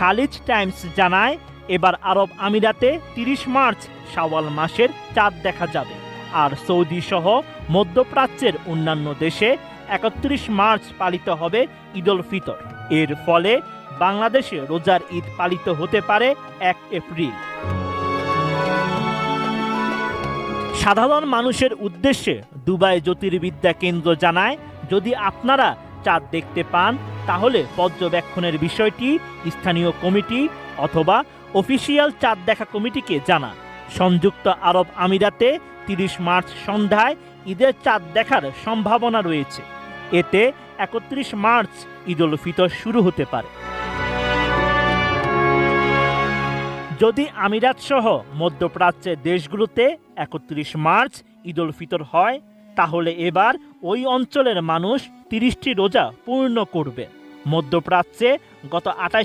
Khaleej Times জানায়, এবার আরব আমিরাতে তিরিশ মার্চ শাওয়াল মাসের চাঁদ দেখা যাবে। আর সৌদি সহ মধ্যপ্রাচ্যের অন্যান্য দেশে একত্রিশ মার্চ পালিত হবে ঈদুল ফিতর। এর ফলে বাংলাদেশে রোজার ঈদ পালিত হতে পারে এক এপ্রিল। সাধারণ মানুষের উদ্দেশ্যে দুবাই জ্যোতির্বিদ্যা কেন্দ্র জানায়, যদি আপনারা চাঁদ দেখতে পান তাহলে পর্যবেক্ষণের বিষয়টি স্থানীয় কমিটি অথবা অফিসিয়াল চাঁদ দেখা কমিটিকে জানা। সংযুক্ত আরব আমিরাতে তিরিশ মার্চ সন্ধ্যায় ঈদের চাঁদ দেখার সম্ভাবনা রয়েছে। এতে একত্রিশ মার্চ ঈদুল ফিতর শুরু হতে পারে। যদি আমিরাত সহ মধ্যপ্রাচ্যের দেশগুলোতে একত্রিশ মার্চ ঈদুল ফিতর হয় তাহলে এবার ওই অঞ্চলের মানুষ তিরিশটি রোজা পূর্ণ করবে। মধ্যপ্রাচ্যে গত আঠাশ